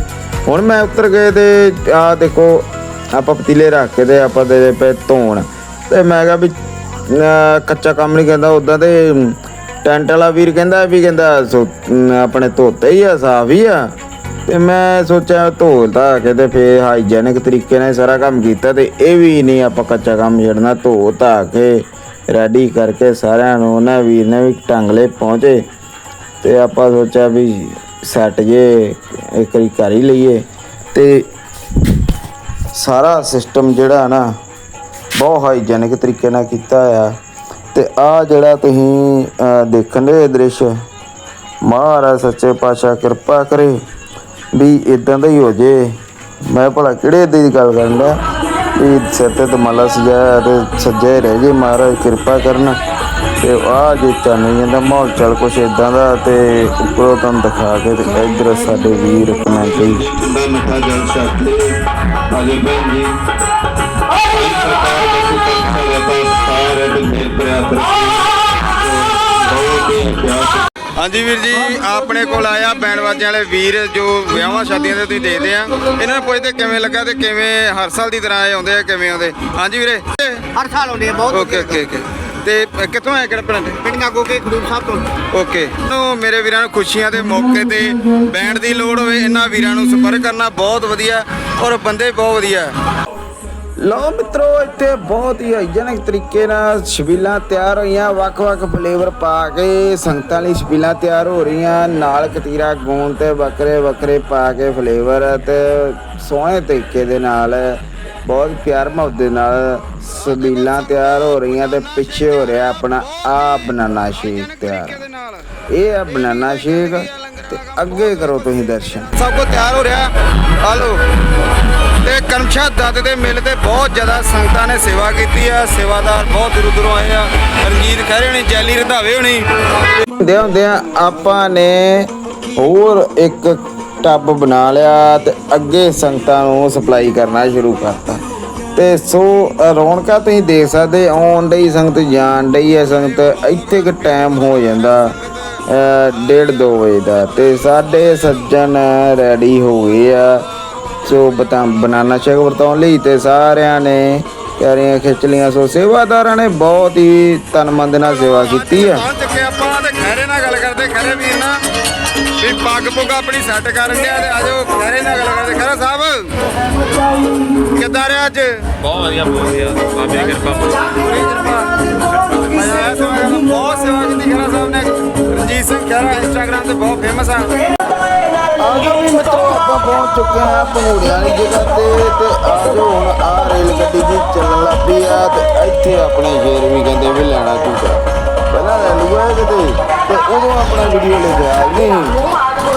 S1: ਹੁਣ ਮੈਂ ਉਤਰ ਗਏ ਤੇ ਆ ਦੇਖੋ, ਆਪਾਂ ਪਤੀਲੇ ਰੱਖ ਕੇ ਤੇ ਆਪਾਂ ਦੇ ਪਏ ਧੋਣ। ਤੇ ਮੈਂ ਕਿਹਾ ਵੀ ਕੱਚਾ ਕੰਮ ਨਹੀਂ ਕਹਿੰਦਾ ਉਦਾਂ ਤੇ ਟੈਂਟ ਵਾਲਾ ਵੀਰ ਕਹਿੰਦਾ ਵੀ ਕਹਿੰਦਾ ਸੋ- ਆਪਣੇ ਧੋਤੇ ਹੀ ਆ, ਸਾਫ਼ ਹੀ ਆ। ਤੇ ਮੈਂ ਸੋਚਿਆ ਧੋਤਾ ਕੇ ਤੇ ਫੇਰ ਹਾਈਜੈਨਿਕ ਤਰੀਕੇ ਨਾਲ ਸਾਰਾ ਕੰਮ ਕੀਤਾ ਤੇ ਇਹ ਵੀ ਨਹੀਂ ਆਪਾਂ ਕੱਚਾ ਕੰਮ ਛੱਡਣਾ ਧੋ ਧਾ ਕੇ ਰੈਡੀ ਕਰਕੇ ਸਾਰਿਆਂ ਨੂੰ, ਉਹਨਾਂ ਵੀਰ ਨੇ ਵੀ ਟੰਗਲੇ ਪਹੁੰਚੇ। ਤੇ ਆਪਾਂ ਸੋਚਿਆ ਵੀ ਸੈੱਟ ਜੇ, ਇੱਕ ਵਾਰੀ ਕਰ ਹੀ ਲਈਏ। ਤੇ ਸਾਰਾ ਸਿਸਟਮ ਜਿਹੜਾ ਨਾ ਬਹੁਤ ਹਾਈਜੈਨਿਕ ਤਰੀਕੇ ਨਾਲ ਕੀਤਾ ਆ ਤੇ ਆ ਜਿਹੜਾ ਤੁਸੀਂ ਦੇਖਣ ਦੇ ਦ੍ਰਿਸ਼, ਮਹਾਰਾਜ ਸੱਚੇ ਪਾਤਸ਼ਾਹ ਕਿਰਪਾ ਕਰੇ ਵੀ ਇਦਾਂ ਦਾ ਹੀ ਹੋ ਜੇ। ਮੈਂ ਭਲਾ ਕਿਹੜੇ ਏਦਾਂ ਦੀ ਗੱਲ ਕਰਨ ਦਾ? ਵੀ ਸਿਰ ਤੇ ਤਮਾਲਾ ਸਜਾਇਆ ਤੇ ਸੱਜੇ ਰਹਿ ਜੇ ਮਹਾਰਾਜ, ਕਿਰਪਾ ਕਰਨ। ਤੇ ਆ ਜੇ ਚੱਲ ਜਾਂਦਾ ਮਾਹੌਲ ਚੱਲ ਕੁਛ ਇਦਾਂ ਦਾ ਤੇ ਉੱਪਰੋਂ ਤੁਹਾਨੂੰ ਦਿਖਾ ਕੇ ਤੇ ਇਧਰ ਸਾਡੇ ਵੀਰ ਕਮੈਂਟ ਹੀ।
S4: ਮਿੱਠਾ ਜਲ ਛਕ ਕੇ ਭੈਣ ਜੀ।
S2: ਹਾਂਜੀ ਵੀਰ ਜੀ ਆਪਣੇ ਕੋਲ ਆਇਆ ਬੈਂਡ ਵਾਜਿਆਂ ਵਾਲੇ ਵੀਰ ਜੋ ਵਿਆਹਾਂ ਸ਼ਾਦੀਆਂ ਦੇ ਤੁਸੀਂ ਦੇਖਦੇ ਆ। ਇਹਨਾਂ ਨੂੰ ਪੁੱਛਦੇ ਕਿਵੇਂ ਲੱਗਾ ਤੇ ਕਿਵੇਂ ਹਰ ਸਾਲ ਦੀ ਤਰ੍ਹਾਂ ਆਉਂਦੇ ਆ ਕਿਵੇਂ ਆਉਂਦੇ? ਹਾਂਜੀ ਵੀਰੇ।
S5: ਹਰ ਸਾਲ ਆਉਂਦੇ ਆ ਬਹੁਤ
S2: ਓਕੇ ਓਕੇ ਓਕੇ। ਤੇ ਕਿੱਥੋਂ ਆਏ ਕਿਹੜਾ ਪਿੰਡ?
S5: ਪਿੰਡਾਂ ਕੋ ਕੇ ਖਡੂਰ ਸਾਹਿਬ ਤੋਂ।
S2: ਓਕੇ। ਨੂੰ ਮੇਰੇ ਵੀਰਾਂ ਨੂੰ ਖੁਸ਼ੀਆਂ ਦੇ ਮੌਕੇ ਤੇ ਬੈਂਡ ਦੀ ਲੋੜ ਹੋਵੇ ਇਹਨਾਂ ਵੀਰਾਂ ਨੂੰ ਸੰਪਰਕ ਕਰਨਾ ਬਹੁਤ ਵਧੀਆ ਔਰ ਬੰਦੇ ਬਹੁਤ ਵਧੀਆ।
S1: ਲਓ ਮਿੱਤਰੋ ਇੱਥੇ ਬਹੁਤ ਹੀ ਹਾਈਜੈਨਿਕ ਤਰੀਕੇ ਨਾਲ ਛਬੀਲਾਂ ਤਿਆਰ ਹੋਈਆਂ। ਵੱਖ-ਵੱਖ ਫਲੇਵਰ ਪਾ ਕੇ ਸੰਗਤਾਂ ਲਈ ਛਬੀਲਾਂ ਤਿਆਰ ਹੋ ਰਹੀਆਂ। ਨਾਲ ਕਤੀਰਾ ਗੂੰਦ ਤੇ ਵੱਖਰੇ ਵੱਖਰੇ ਪਾ ਕੇ ਫਲੇਵਰ ਤੇ ਸੋਹਣੇ ਤਰੀਕੇ ਦੇ ਨਾਲ ਬਹੁਤ ਪਿਆਰ ਮੁਹੱਬਤ ਦੇ ਨਾਲ ਛਬੀਲਾਂ ਤਿਆਰ ਹੋ ਰਹੀਆਂ ਤੇ ਪਿੱਛੇ ਹੋ ਰਿਹਾ ਆਪਣਾ ਆ ਬਨਾਨਾ ਸ਼ੇਕ ਤਿਆਰ। ਇਹ ਆ ਬਨਾਨਾ ਸ਼ੇਕ ਤੇ ਅੱਗੇ ਕਰੋ ਤੁਸੀਂ ਦਰਸ਼ਨ।
S2: ਸਭ ਕੁਝ ਤਿਆਰ ਹੋ ਰਿਹਾ। ਹਲੋ ਤੇ ਕਰਮਸ਼ਾ ਦੱਤ ਦੇ ਮੇਲੇ ਤੇ ਬਹੁਤ ਜ਼ਿਆਦਾ ਸੰਗਤਾਂ ਨੇ ਸੇਵਾ ਕੀਤੀ ਆ, ਸੇਵਾਦਾਰ ਬਹੁਤ ਦੂਰੋਂ ਦੂਰੋਂ ਆਏ ਆ। ਰਣਜੀਤ ਖਹਿਰੇ ਹੋਣੀ, ਜੈਲੀ ਰੰਧਾਵੇ ਹੋਣੀ।
S1: ਹੁੰਦੇ ਹੁੰਦਿਆਂ ਆਪਾਂ ਨੇ ਹੋਰ ਇੱਕ ਟੱਬ ਬਣਾ ਲਿਆ ਤੇ ਅੱਗੇ ਸੰਗਤਾਂ ਨੂੰ ਸਪਲਾਈ ਕਰਨਾ ਸ਼ੁਰੂ ਕਰਤਾ। ਤੇ ਸੋ ਰੌਣਕਾਂ ਤੁਸੀਂ ਦੇਖ ਸਕਦੇ, ਆਉਣ ਡਈ ਸੰਗਤ, ਜਾਣ ਡਈ ਹੈ ਸੰਗਤ, ਇੱਥੇ ਕਿ ਟਾਈਮ ਹੋ ਜਾਂਦਾ ਡੇਢ ਦੋ ਵਜੇ ਦਾ। ਤੇ ਸਾਡੇ ਸੱਜਣ ਰੈਡੀ ਹੋ ਗਏ ਆ। ਸੋ ਬਤਾ ਬਨਾਨਾ ਸ਼ੇਕ ਵਰਤਾਉਣ ਲਈ ਤੇ ਸਾਰਿਆਂ ਨੇ ਤਿਆਰੀਆਂ ਖਿੱਚ ਲਈਆਂ ਸੋ ਸੇਵਾਦਾਰਾਂ ਨੇ ਬਹੁਤ ਹੀ ਤਨਮੰਦ ਨਾਲ ਸੇਵਾ ਕੀਤੀ ਆ।
S2: ਪਹੁੰਚ ਚੁੱਕੇ ਆਪਾਂ ਤੇ ਖਹਿਰੇ ਨਾਲ ਗੱਲ ਕਰਦੇ ਖਹਿਰੇ ਵੀਰ ਨਾਲ। ਵੀ ਪੱਗ ਪੁੱਗ ਆਪਣੀ ਸੈੱਟ ਕਰਨ ਡਿਆ ਤੇ ਆਜੋ ਖਹਿਰੇ ਨਾਲ ਗੱਲ ਕਰਦੇ। ਖਹਿਰਾ ਸਾਹਿਬ ਕਿੱਦਾਂ ਰਿਹਾ ਅੱਜ?
S3: ਬਹੁਤ ਵਧੀਆ ਬਹੁਤ ਵਧੀਆ ਬਾਬੇ ਦੀ ਕਿਰਪਾ
S2: ਪੂਰੀ ਕਿਰਪਾ। ਦਾ। ਬਹੁਤ ਸੇਵਾ ਕੀਤੀ ਖਹਿਰਾ ਸਾਹਿਬ ਨੇ। ਰਣਜੀਤ ਸਿੰਘ ਖਹਿਰਾ ਇੰਸਟਾਗ੍ਰਾਮ ਤੇ ਬਹੁਤ ਫੇਮਸ ਆ।
S1: ਆਜੋ ਵੀ ਮਿੱਤਰੋ, ਆਪਾਂ ਪਹੁੰਚ ਚੁੱਕੇ ਹਾਂ ਭੰਗੂੜਿਆਂ ਵਾਲੀ ਜਗ੍ਹਾ ਤੇ ਤੇ ਆਜੋ ਹੁਣ ਆ ਰੇਲ ਗੱਡੀ ਜੀ ਚੱਲਣ ਲੱਗ ਪਈ ਆ ਤੇ ਇੱਥੇ ਆਪਣੇ ਸ਼ੇਰ ਵੀ ਕਹਿੰਦੇ ਵੀ ਲੈਣਾ ਝੂਟਾ ਪਹਿਲਾਂ ਲੈ ਲੂਆ ਕਿਤੇ ਤੇ ਉਦੋਂ ਆਪਣਾ ਵੀਡੀਓ ਲੈ ਗਿਆ ਨਹੀਂ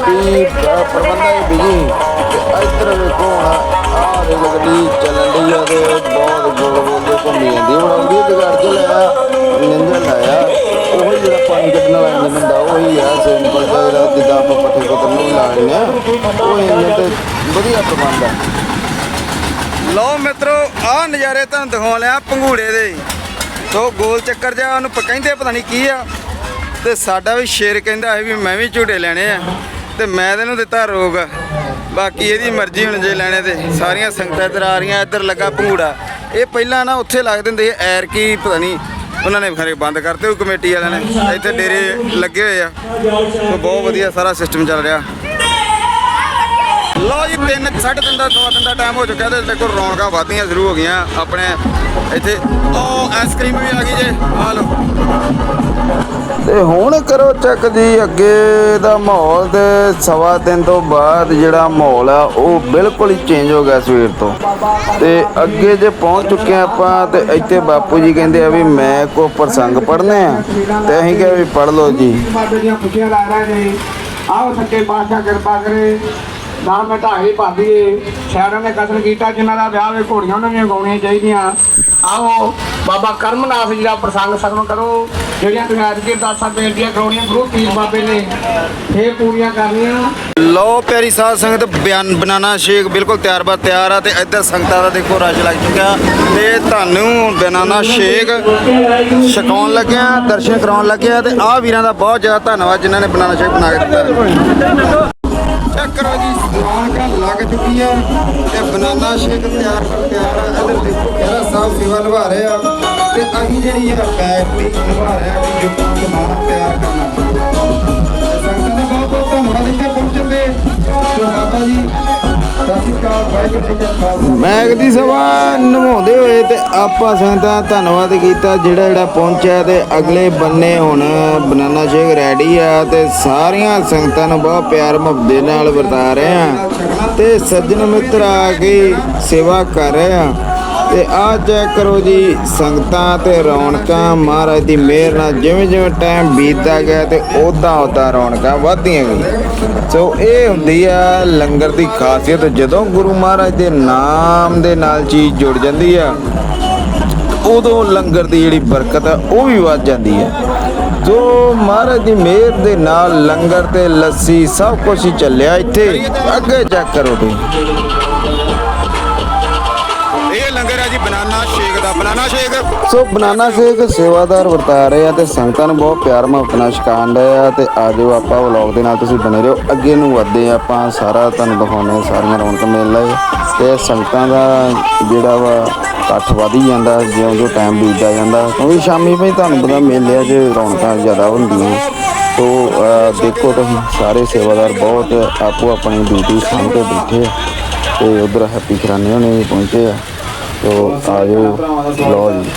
S1: ਵੀ, ਅਹ, ਪ੍ਰਬੰਧਕ ਬਿਜ਼ੀ ਤੇ ਇੱਧਰ ਵੇਖੋ ਹੁਣ ਆ ਰੇਲ ਗੱਡੀ ਚੱਲਣ ਲਈ ਆ ਤੇ ਬਹੁਤ ਗੋਲ ਗੋਲ ਘੁੰਮੀ ਜਾਂਦੀ ਹੁਣ ਆਉਂਦੀ ਜਗਾੜ ਚ ਲਾਇਆ ਨਿੰਜਨ ਲਾਇਆ ਉਹ ਉਹੀ ਆ ਜਿੱਦਾਂ ਆਪਾਂ ਪੱਠੇ ਕੁਤਰਨ ਨੂੰ ਲਾ ਆ। ਉਹ ਇੰਜਨ ਤੇ ਵਧੀਆ ਪ੍ਰਬੰਧ ਆ।
S2: ਲਓ ਮਿੱਤਰੋ, ਆਹ ਨਜ਼ਾਰੇ ਤੁਹਾਨੂੰ ਦਿਖਾਉਣ ਲਿਆ ਪੰਘੂੜੇ ਦੇ। ਸੋ ਗੋਲ ਚੱਕਰ ਜਿਹਾ ਉਹਨੂੰ ਕਹਿੰਦੇ ਪਤਾ ਨਹੀਂ ਕੀ ਆ। ਤੇ ਸਾਡਾ ਵੀ ਸ਼ੇਰ ਕਹਿੰਦਾ ਸੀ ਵੀ ਮੈਂ ਵੀ ਝੂਟੇ ਲੈਣੇ ਆ। ਤੇ ਮੈਂ ਤੈਨੂੰ ਦਿੱਤਾ ਰੋਗ। ਬਾਕੀ ਇਹਦੀ ਮਰਜ਼ੀ ਹੁਣ ਜੇ ਲੈਣੇ ਤੇ। ਸਾਰੀਆਂ ਸੰਗਤਾਂ ਇੱਧਰ ਆ ਰਹੀਆਂ, ਇੱਧਰ ਲੱਗਾ ਪੰਘੂੜਾ। ਇਹ ਪਹਿਲਾਂ ਨਾ ਉੱਥੇ ਲੱਗਦੇ ਹੁੰਦੇ ਸੀ ਐਰ ਕੀ ਪਤਾ ਨਹੀਂ ਉਹਨਾਂ ਨੇ ਖਰੇ ਬੰਦ ਕਰਤੇ, ਉਹ ਕਮੇਟੀ ਵਾਲਿਆਂ ਨੇ। ਇੱਥੇ ਡੇਰੇ ਲੱਗੇ ਹੋਏ ਆ। ਸੋ ਬਹੁਤ ਵਧੀਆ ਸਾਰਾ ਸਿਸਟਮ ਚੱਲ ਰਿਹਾ। ਲੋ ਜੀ 3 3:30 ਦਾ ਸਵਾ ਤਿੰਨ ਦਾ ਟਾਈਮ ਹੋ ਚੁੱਕਿਆ ਤੇ ਦੇਖੋ ਰੌਣਕਾਂ ਵਧਦੀਆਂ ਸ਼ੁਰੂ ਹੋ ਗਈਆਂ ਆਪਣੇ ਇੱਥੇ। ਉਹ ਆਈਸਕ੍ਰੀਮ ਵੀ ਆ ਗਈ ਜੇ। ਆ ਲਓ।
S1: ਤੇ ਹੁਣ ਕਰੋ ਚੈੱਕ ਜੀ ਅੱਗੇ ਦਾ ਮਾਹੌਲ ਤੇ ਸਵਾ ਦਿਨ ਤੋਂ ਬਾਅਦ ਜਿਹੜਾ ਮਾਹੌਲ ਆ ਉਹ ਬਿਲਕੁਲ ਹੀ ਚੇਂਜ ਹੋ ਗਿਆ ਸਵੇਰ ਤੋਂ। ਤੇ ਅੱਗੇ ਜੇ ਪਹੁੰਚ ਚੁੱਕੇ ਆਪਾਂ ਤੇ ਇੱਥੇ ਬਾਪੂ ਜੀ ਕਹਿੰਦੇ ਆ ਵੀ ਮੈਂ ਕੋ ਪ੍ਰਸੰਗ ਪੜ੍ਹਨੇ ਆ। ਤੇ ਅਸੀਂ ਕਿਹਾ ਵੀ ਪੜ੍ਹ ਲਓ ਜੀ।
S6: ਬਾਬੇ ਦੀਆਂ ਖੁਸ਼ੀਆਂ ਲਾ ਰਹੇ ਨੇ। ਆਓ ਸੱਚੇ ਪਾਤਸ਼ਾਹ ਕਿਰਪਾ ਕਰੇ। ਨਾ ਮਟਾਈ ਭਾਦੀਏ ਸ਼ਹਿਰਾਂ ਨੇ ਕਤਲ ਕੀਤਾ, ਜਿਨ੍ਹਾਂ ਦਾ ਵਿਆਹ ਵੇ ਘੋੜੀਆਂ ਉਹਨਾਂ ਦੀਆਂ ਗਾਉਣੀਆਂ ਚਾਹੀਦੀਆਂ। ਆਓ, ਬਾਬਾ ਕਰਮਨਾਥ ਜੀ ਦਾ ਪ੍ਰਸੰਗ ਸਰਵਣ ਕਰੋ। ਜਿਹੜੀਆਂ ਤੁਸੀਂ ਅੱਜ ਕੀ ਅਰਦਾਸਾਂ ਬੇਨਤੀਆਂ ਕਰਾਉਣੀਆਂ ਗੁਰੂ ਪੀਰ ਬਾਬੇ ਨੇ। ਇਹ ਪੂਰੀਆਂ ਕਰਨੀਆਂ।
S2: ਲੋ ਪਿਆਰੀ ਸਾਧ ਸੰਗਤ, ਬਿਆਨ ਬਨਾਨਾ ਸ਼ੇਕ ਬਿਲਕੁਲ ਤਿਆਰ ਬਰ ਤਿਆਰ ਆ ਤੇ ਇੱਧਰ ਸੰਗਤਾਂ ਦਾ ਦੇਖੋ ਰਸ਼ ਲੱਗ ਚੁੱਕਿਆ। ਤੇ ਤੁਹਾਨੂੰ ਬਨਾਨਾ ਸ਼ੇਕ ਛਕਾਉਣ ਲੱਗਿਆ, ਦਰਸ਼ਨ ਕਰਾਉਣ ਲੱਗਿਆ ਤੇ ਆਹ ਵੀਰਾਂ ਦਾ ਬਹੁਤ ਜ਼ਿਆਦਾ ਧੰਨਵਾਦ ਜਿਨ੍ਹਾਂ ਨੇ ਬਨਾਨਾ ਸ਼ੇਕ ਬਣਾ ਕੇ ਦਿੱਤਾ। ਰੌਣਕਾਂ ਲੱਗ ਚੁੱਕੀ ਆ ਤੇ ਬਨਾਨਾ ਸ਼ੇਕ ਤਿਆਰ ਤਿਆਰ ਆ ਇਹਦੇ ਦੇਖੋ ਖਹਿਰਾ ਸਾਹਿਬ ਸੇਵਾ ਨਿਭਾ ਰਹੇ ਆ ਤੇ ਅਸੀਂ ਜਿਹੜੀ ਆ ਬੈਗ ਦੀ ਨਿਭਾ ਰਹੇ ਆ ਕਿ ਜੋ ਸਮਾਨ ਤਿਆਰ ਕਰਨਾ। ਅਕਾਲ
S1: ਦੀ ਸਭਾ ਨਿਭਾਉਂਦੇ ਹੋਏ ਤੇ ਆਪਾਂ ਸੰਗਤਾਂ ਧੰਨਵਾਦ ਕੀਤਾ ਜਿਹੜਾ ਜਿਹੜਾ ਪਹੁੰਚਿਆ ਤੇ ਅਗਲੇ ਬੰਨੇ ਹੁਣ ਬਨਾਨਾ ਸ਼ੇਕ ਰੈਡੀ ਆ ਤੇ ਸਾਰੀਆਂ ਸੰਗਤਾਂ ਨੂੰ ਬਹੁਤ ਪਿਆਰ ਮੁਹੱਬਤ ਨਾਲ ਵਰਤਾ ਰਹੇ ਆ ਤੇ ਸੱਜਣ ਮਿੱਤਰ ਆ ਕੇ ਸੇਵਾ ਕਰ ਰਹੇ ਆ ਤੇ ਆ ਚੈੱਕ ਕਰੋ ਜੀ ਸੰਗਤਾਂ ਤੇ ਰੌਣਕਾਂ, ਮਹਾਰਾਜ ਦੀ ਮਿਹਰ ਨਾਲ ਜਿਵੇਂ ਜਿਵੇਂ ਟਾਈਮ ਬੀਤਦਾ ਗਿਆ ਤੇ ਉਦਾਂ ਉਦਾਂ ਰੌਣਕਾਂ ਵਧਦੀਆਂ ਗਈਆਂ। ਸੋ ਇਹ ਹੁੰਦੀ ਆ ਲੰਗਰ ਦੀ ਖਾਸੀਅਤ, ਜਦੋਂ ਗੁਰੂ ਮਹਾਰਾਜ ਦੇ ਨਾਮ ਦੇ ਨਾਲ ਚੀਜ਼ ਜੁੜ ਜਾਂਦੀ ਆ, ਉਦੋਂ ਲੰਗਰ ਦੀ ਜਿਹੜੀ ਬਰਕਤ ਆ, ਉਹ ਵੀ ਵੱਧ ਜਾਂਦੀ ਹੈ ਜੋ ਮਹਾਰਾਜ ਦੀ ਮਿਹਰ ਦੇ ਨਾਲ ਲੰਗਰ ਤੇ ਲੱਸੀ ਸਭ ਕੁਝ ਚੱਲਿਆ, ਇੱਥੇ ਅੱਗੇ ਚੈੱਕ ਕਰੋ ਤੁਸੀਂ।
S2: Banana shake.
S1: ਸੋ ਬਨਾਨਾ ਸ਼ੇਕ ਸੇਵਾਦਾਰ ਵਰਤਾ ਰਹੇ ਆ ਤੇ ਸੰਗਤਾਂ ਨੂੰ ਬਹੁਤ ਪਿਆਰ, ਮੁਹੱਬਤ ਨਾਲ ਛਕਾਉਣ ਰਹੇ ਆ ਤੇ ਆਜੋ ਆਪਾਂ ਵਲੌਗ ਦੇ ਨਾਲ ਤੁਸੀਂ ਬਣੇ ਰਹੋ। ਅੱਗੇ ਨੂੰ ਵਧਦੇ ਆ ਆਪਾਂ, ਸਾਰਾ ਤੁਹਾਨੂੰ ਦਿਖਾਉਂਦੇ ਆ ਸਾਰੀਆਂ ਰੌਣਕਾਂ ਮੇਲਾ ਹੈ ਤੇ ਸੰਗਤਾਂ ਦਾ ਜਿਹੜਾ ਵਾ ਇਕੱਠ ਵਧੀ ਜਾਂਦਾ, ਜਿਉਂ ਜਿਉਂ ਟਾਈਮ ਬੀਤਦਾ ਜਾਂਦਾ। ਕਿਉਂਕਿ ਸ਼ਾਮੀ ਵੀ ਤੁਹਾਨੂੰ ਪਤਾ ਮੇਲਿਆਂ 'ਚ ਰੌਣਕਾਂ ਜ਼ਿਆਦਾ ਹੁੰਦੀਆਂ। ਸੋ ਦੇਖੋ ਤੁਸੀਂ, ਸਾਰੇ ਸੇਵਾਦਾਰ ਬਹੁਤ ਆਪੋ ਆਪਣੀ ਡਿਊਟੀ ਸਾਂਭ ਕੇ ਬੈਠੇ ਆ। ਤੇ ਉਧਰ ਹੈਪੀ ਖਰਾਨੇ ਹੋਣੇ ਵੀ ਪਹੁੰਚੇ ਆ। ਤੋ ਆਜੋ ਲਓ ਜੀ।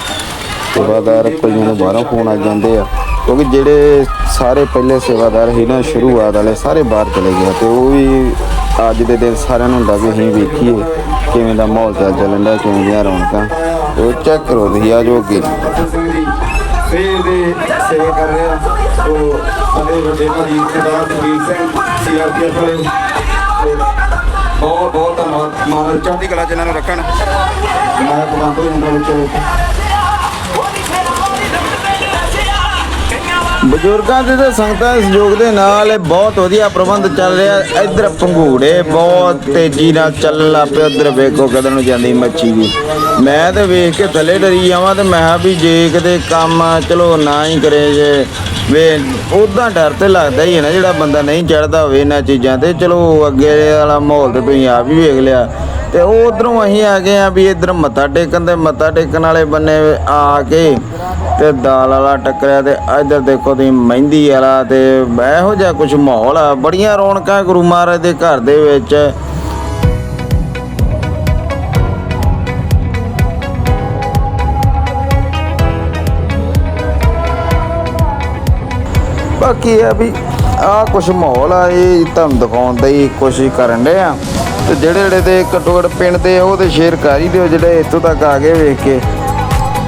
S1: ਸੇਵਾਦਾਰ ਕਈਆਂ ਨੂੰ ਬਾਹਰੋਂ ਫੋਨ ਆ ਜਾਂਦੇ ਆ। ਕਿਉਂਕਿ ਜਿਹੜੇ ਸਾਰੇ ਪਹਿਲੇ ਸੇਵਾਦਾਰ ਸੀ ਨਾ, ਸ਼ੁਰੂਆਤ ਵਾਲੇ, ਸਾਰੇ ਬਾਹਰ ਚਲੇ ਗਏ ਤੇ ਉਹ ਵੀ ਅੱਜ ਦੇ ਦਿਨ ਸਾਰਿਆਂ ਨੂੰ ਹੁੰਦਾ ਵੀ ਅਸੀਂ ਵੇਖੀਏ ਕਿਵੇਂ ਦਾ ਮਾਹੌਲ ਚੱਲ ਚੱਲਦਾ ਕਿਵੇਂ ਦੀਆਂ ਰੌਣਕਾਂ। ਉਹ ਚੈੱਕ ਕਰੋ, ਤੁਸੀਂ ਆਜੋ ਅੱਗੇ।
S2: ਸੇਵ ਦੇ ਸੇਵਾ ਕਰ ਰਹੇ ਆ। ਉਹ ਸਾਡੇ ਵੱਡੇ ਭਾਜੀ ਸਰਦਾਰ ਜਗੀਰ ਸਿੰਘ ਸੀਆਰਪੀਐਫ ਵਾਲੇ। ਬਹੁਤ ਬਹੁਤ ਧੰਨਵਾਦ। ਮਹਾਰਾਜ ਚੜ੍ਹਦੀ ਕਲਾ ਚ ਨੂੰ ਰੱਖਣ। ਮੈਂ ਕਮਾਂਡੋ ਜਨਰਲ ਵਿੱਚ
S1: ਬਜ਼ੁਰਗਾਂ ਦੇ ਤੇ ਸੰਗਤਾਂ ਦੇ ਸਹਿਯੋਗ ਦੇ ਨਾਲ ਇਹ ਬਹੁਤ ਵਧੀਆ ਪ੍ਰਬੰਧ ਚੱਲ ਰਿਹਾ। ਇੱਧਰ ਪੰਘੂੜੇ ਬਹੁਤ ਤੇਜ਼ੀ ਨਾਲ ਚੱਲਣ ਲੱਗ ਉੱਧਰ ਵੇਖੋ ਕਦੋਂ ਨੂੰ ਜਾਂਦੀ ਮੱਛੀ ਵੀ। ਮੈਂ ਤੇ ਵੇਖ ਕੇ ਥੱਲੇ ਡਰੀ ਜਾਵਾਂ ਤੇ ਮੈਂ ਕਿਹਾ ਵੀ ਜੇ ਕਿਤੇ ਕੰਮ ਚਲੋ ਨਾ ਹੀ ਕਰੇ ਜੇ। ਵੇ ਉਦਾਂ ਡਰ ਤੇ ਲੱਗਦਾ ਹੀ ਹੈ ਨਾ ਜਿਹੜਾ ਬੰਦਾ ਨਹੀਂ ਚੜਦਾ ਹੋਵੇ ਇਹਨਾਂ ਚੀਜ਼ਾਂ ਤੇ। ਚਲੋ ਅੱਗੇ ਵਾਲਾ ਮਾਹੌਲ ਤੇ ਤੁਸੀਂ ਆਪ ਹੀ ਵੇਖ ਲਿਆ। ਤੇ ਉਹ ਉਧਰੋਂ ਅਸੀਂ ਆ ਗਏ ਆ ਵੀ ਇਧਰ ਮੱਥਾ ਟੇਕਣ ਤੇ ਮੱਥਾ ਟੇਕਣ ਵਾਲੇ ਬੰਨੇ ਆ ਕੇ ਤੇ ਦਾਲ ਵਾਲਾ ਟੱਕਰਿਆ ਤੇ ਇਧਰ ਦੇਖੋ ਤੁਸੀਂ ਮਹਿੰਦੀ ਵਾਲਾ ਤੇ ਇਹੋ ਜਿਹਾ ਕੁਝ ਮਾਹੌਲ ਆ। ਬੜੀਆਂ ਰੌਣਕਾਂ ਗੁਰੂ ਮਹਾਰਾਜ ਦੇ ਘਰ ਦੇ ਵਿੱਚ। ਬਾਕੀ ਆ ਵੀ ਆ ਕੁਝ ਮਾਹੌਲ ਆ, ਇਹ ਤੁਹਾਨੂੰ ਦਿਖਾਉਣ ਦੀ ਕੋਸ਼ਿਸ਼ ਕਰਨ ਦੇ ਆ। ਤੇ ਜਿਹੜੇ ਜਿਹੜੇ ਦੇ ਘੱਟੋ ਘੱਟ ਪਿੰਡ ਦੇ ਉਹ ਤੇ ਸ਼ੇਅਰ ਕਰ ਹੀ ਦਿਓ ਜਿਹੜੇ ਇੱਥੋਂ ਤੱਕ ਆ ਗਏ ਵੇਖ ਕੇ।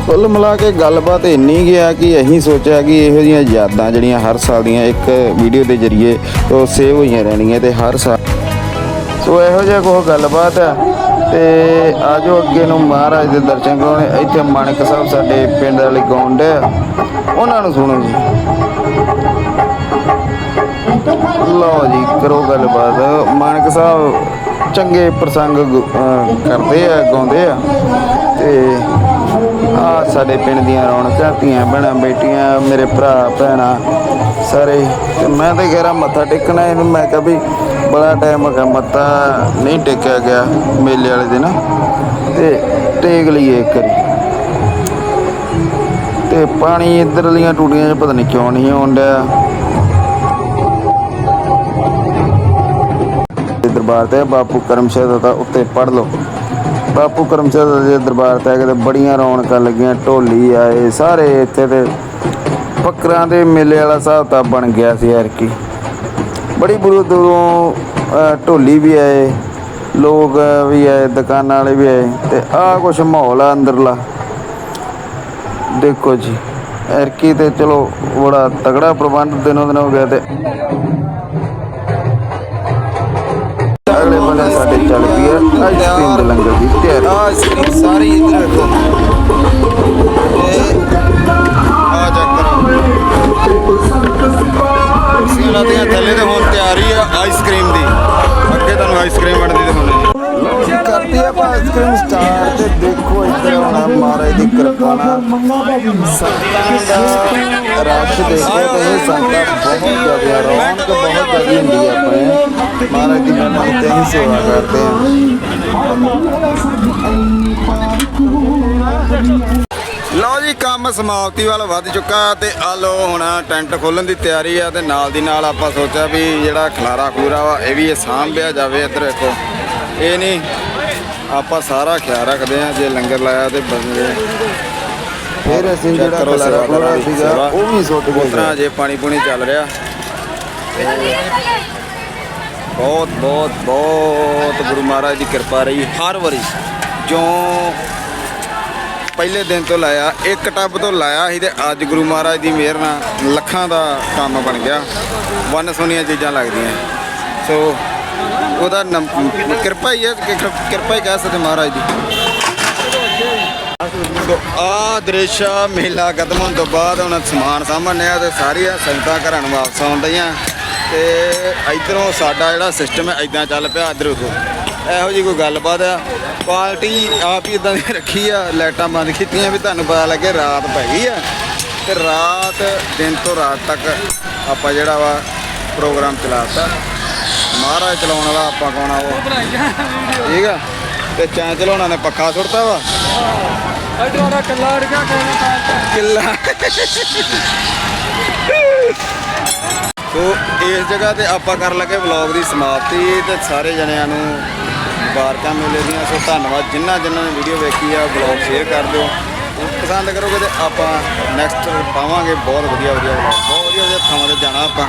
S1: ਕੁੱਲ ਮਿਲਾ ਕੇ ਗੱਲਬਾਤ ਇੰਨੀ ਗਿਆ ਕਿ ਅਸੀਂ ਸੋਚਿਆ ਕਿ ਇਹੋ ਜਿਹੀਆਂ ਯਾਦਾਂ ਜਿਹੜੀਆਂ ਹਰ ਸਾਲ ਦੀਆਂ ਇੱਕ ਵੀਡੀਓ ਦੇ ਜ਼ਰੀਏ ਉਹ ਸੇਵ ਹੋਈਆਂ ਰਹਿਣਗੀਆਂ ਤੇ ਹਰ ਸਾਲ ਸੋ ਇਹੋ ਜਿਹਾ ਕੋਈ ਗੱਲਬਾਤ ਆ ਤੇ ਆਜੋ ਅੱਗੇ ਨੂੰ ਮਹਾਰਾਜ ਦੇ ਦਰਸ਼ਨ ਕਰਾਉਣੇ। ਇੱਥੇ ਮਾਨਕ ਸਾਹਿਬ ਸਾਡੇ ਪਿੰਡ ਵਾਲੇ ਗਾਉਂਡ ਆ, ਉਹਨਾਂ ਨੂੰ ਸੁਣੋ ਜੀ। ਲਓ ਜੀ, ਕਰੋ ਗੱਲਬਾਤ। ਮਾਨਕ ਸਾਹਿਬ ਚੰਗੇ ਪ੍ਰਸੰਗ ਗ- ਕਰਦੇ ਆ, ਗਾਉਂਦੇ ਆ। ਤੇ ਆ ਸਾਡੇ ਪਿੰਡ ਦੀਆਂ ਰੌਣਕਾਂ, ਧੀਆਂ ਭੈਣਾਂ, ਬੇਟੀਆਂ, ਮੇਰੇ ਭਰਾ, ਭੈਣਾਂ ਸਾਰੇ। ਤੇ ਮੈਂ ਤੇ ਘਰਾਂ ਮੱਥਾ ਟੇਕਣਾ ਇਹਨੂੰ ਮੈਂ ਕਿਹਾ ਵੀ ਬੜਾ ਟਾਈਮ ਹੋ ਮੱਥਾ ਨਹੀਂ ਟੇਕਿਆ ਗਿਆ ਮੇਲੇ ਵਾਲੇ ਦਿਨ। ਤੇ ਟੇਕ ਲਈਏ ਇੱਕ ਵਾਰੀ। ਤੇ ਪਾਣੀ ਇਧਰਲੀਆਂ ਟੂਟੀਆਂ 'ਚ ਪਤਾ ਨਹੀਂ ਕਿਉਂ ਨਹੀਂ ਆਉਣ ਦਰਬਾਰ ਤੇ ਬਾਪੂ ਕਰਮ ਸਿੰਘ ਦਾ ਉੱਤੇ ਪੜ ਲਓ। ਬਾਪੂ ਕਰਮ ਸਿੰਘ ਦੇ ਦਰਬਾਰ ਤੇ ਕਿਤੇ ਬੜੀਆਂ ਰੌਣਕਾਂ ਲੱਗੀਆਂ, ਢੋਲੀ ਆਏ, ਸਾਰੇ ਇੱਥੇ ਤੇ ਫਕਰਾਂ ਦੇ ਮੇਲੇ ਵਾਲਾ ਹਿਸਾਬ ਤਾਂ ਬਣ ਗਿਆ ਸੀ ਯਾਰ ਕੀ ਬੜੀ ਦੂਰੋਂ ਦੂਰੋਂ ਢੋਲੀ ਵੀ ਆਏ, ਲੋਕ ਵੀ ਆਏ, ਦੁਕਾਨਾਂ ਵਾਲੇ ਵੀ ਆਏ ਤੇ ਆਹ ਕੁਛ ਮਾਹੌਲ ਆ ਅੰਦਰਲਾ। ਦੇਖੋ ਜੀ ਐਰਕੀ ਤੇ ਚਲੋ ਬੜਾ ਤਗੜਾ ਪ੍ਰਬੰਧ ਦਿਨੋਂ ਦਿਨ ਹੋ ਗਿਆ ਤੇ ਦੇ ਲੰਗਰ ਦੀ ਤਿਆਰੀ।
S2: ਆ ਸਕਰੀਨ ਸਾਰੀ ਇੱਧਰ ਇਹ ਆ ਚੈੱਕ ਕਰੋ। ਕੁਰਸੀਆਂ ਲਾਤੀਆਂ ਥੱਲੇ ਤੇ ਹੁਣ ਤਿਆਰੀ ਆ ਆਈਸਕ੍ਰੀਮ ਦੀ। ਅੱਗੇ ਤੁਹਾਨੂੰ ਆਈਸਕ੍ਰੀਮ ਬਣਦੀ ਦਿਖਾਉਣੀ
S1: ਕਰਦੀ ਆ ਆਈਸਕ੍ਰੀਮ ਤੇ ਦੇਖੋ ਇੱਧਰ ਮਹਾਰਾਜ ਦੀ ਕਿਰਪਾ ਨਾਲ। ਸੰਗਤਾਂ ਦਾ ਰਸ਼ ਦੇਖੋ ਤੇ ਇਹ ਸੰਗਤਾਂ ਬਹੁਤ ਜ਼ਿਆਦਾ ਰੌਣਕ, ਬਹੁਤ ਜ਼ਿਆਦਾ ਹੁੰਦੀ ਹੈ ਆਪਣੇ। ਮਹਾਰਾਜ ਦੀ ਮਿਹਰ ਤੇ ਹੀ ਸੇਵਾ ਕਰਦੇ ਆ
S2: ਲਓ ਜੀ, ਕੰਮ ਸਮਾਪਤੀ ਵੱਲ ਵੱਧ ਚੁੱਕਾ ਤੇ ਆ ਲੋ ਹੁਣ ਟੈਂਟ ਖੋਲਣ ਦੀ ਤਿਆਰੀ ਆ ਤੇ ਨਾਲ ਦੀ ਨਾਲ ਆਪਾਂ ਸੋਚਿਆ ਵੀ ਜਿਹੜਾ ਖਲਾਰਾ ਖੂਰਾ ਵਾ, ਇਹ ਵੀ ਸਾਂਭਿਆ ਜਾਵੇ ਇੱਧਰ ਵੇਖੋ ਇਹ ਨਹੀਂ ਆਪਾਂ ਸਾਰਾ ਖਿਆਲ ਰੱਖਦੇ ਆ ਜੇ ਲੰਗਰ ਲਾਇਆ ਤੇ ਬੰਦੇ
S1: ਫਿਰ ਅਸੀਂ ਜਿਹੜਾ
S2: ਕਰੋ
S1: ਕਲਰ
S2: ਦੀ
S1: ਸੀਗਾ। ਉਹ ਵੀ ਸੁੱਟ ਗਏ।
S2: ਜੇ ਪਾਣੀ ਪੂਣੀ ਚੱਲ ਰਿਹਾ। ਬਹੁਤ ਬਹੁਤ ਬਹੁਤ ਗੁਰੂ ਮਹਾਰਾਜ ਦੀ ਕਿਰਪਾ ਰਹੀ। ਹਰ ਵਾਰੀ ਜੋ ਪਹਿਲੇ ਦਿਨ ਤੋਂ ਲਾਇਆ ਇੱਕ ਟੱਬ ਤੋਂ ਲਾਇਆ ਸੀ ਤੇ ਅੱਜ ਗੁਰੂ ਮਹਾਰਾਜ ਦੀ ਮਿਹਰ ਨਾਲ ਲੱਖਾਂ ਦਾ ਕੰਮ ਬਣ ਗਿਆ। ਵਨ ਸੋਨੀਆਂ ਚੀਜ਼ਾਂ ਲੱਗਦੀਆਂ। ਸੋ ਉਹਦਾ ਨਮ- ਕਿਰਪਾ ਹੀ ਹੈ ਕਿ- ਕਿਰਪਾ ਹੀ ਕਹਿ ਸਕਦੇ ਮਹਾਰਾਜ ਦੀ। ਸੋ ਆ ਦ੍ਰਿਸ਼ ਆ, ਮੇਲਾ ਖਤਮ ਹੋਣ ਤੋਂ ਬਾਅਦ ਹੁਣ ਸਮਾਨ ਸਾਹਮਣੇ ਆ ਤੇ ਸਾਰੀਆਂ ਸੰਗਤਾਂ ਘਰਾਂ ਨੂੰ ਵਾਪਸ ਆਉਣ ਡਈਆਂ। ਤੇ ਇਧਰੋਂ ਸਾਡਾ ਜਿਹੜਾ ਸਿਸਟਮ ਹੈ ਇਦਾਂ ਚੱਲ ਪਿਆ ਇਧਰ ਉਧਰ ਇਹੋ ਜੀ ਕੋਈ ਗੱਲਬਾਤ ਆ। ਪਾਰਟੀ ਆਪ ਹੀ ਇਦਾਂ ਦੀ ਰੱਖੀ ਆ ਲਾਈਟਾਂ ਬੰਦ ਕੀਤੀਆਂ ਵੀ ਤੁਹਾਨੂੰ ਪਤਾ ਲੱਗੇ ਰਾਤ ਪੈ ਗਈ ਆ। ਤੇ ਰਾਤ ਦਿਨ ਤੋਂ ਰਾਤ ਤੱਕ ਆਪਾਂ ਜਿਹੜਾ ਵਾ ਪ੍ਰੋਗਰਾਮ ਚਲਾਤਾ ਮਹਾਰਾਜ ਚਲਾਉਣ ਵਾਲਾ ਆਪਾਂ ਕੌਣ ਆ ਉਹ? ਠੀਕ ਆ। ਤੇ ਚੈਂ ਚਲਾਉਣਾ ਨੇ ਪੱਖਾ ਸੁੱਟਤਾ ਵਾ? ਕਿੱਲਾ ਸੋ ਇਸ ਜਗ੍ਹਾ ਤੇ ਆਪਾਂ ਕਰਨ ਲੱਗੇ ਵਲੌਗ ਦੀ ਸਮਾਪਤੀ ਤੇ ਸਾਰੇ ਜਣਿਆਂ ਨੂੰ ਮੁਬਾਰਕਾਂ ਮੇਲੇ ਦੀਆਂ। ਸੋ ਧੰਨਵਾਦ ਜਿਨ੍ਹਾਂ ਜਿਨ੍ਹਾਂ ਨੇ ਵੀਡੀਓ ਵੇਖੀ ਆ ਵਲੌਗ ਸ਼ੇਅਰ ਕਰ ਦਿਓ। ਪਸੰਦ ਕਰੋਗੇ ਤੇ ਆਪਾਂ ਨੈਕਸਟ ਪਾਵਾਂਗੇ। ਬਹੁਤ ਵਧੀਆ ਵਧੀਆ ਵਲੌਗ। ਬਹੁਤ ਵਧੀਆ ਵਧੀਆ ਥਾਵਾਂ ਤੇ ਜਾਣਾ ਆਪਾਂ।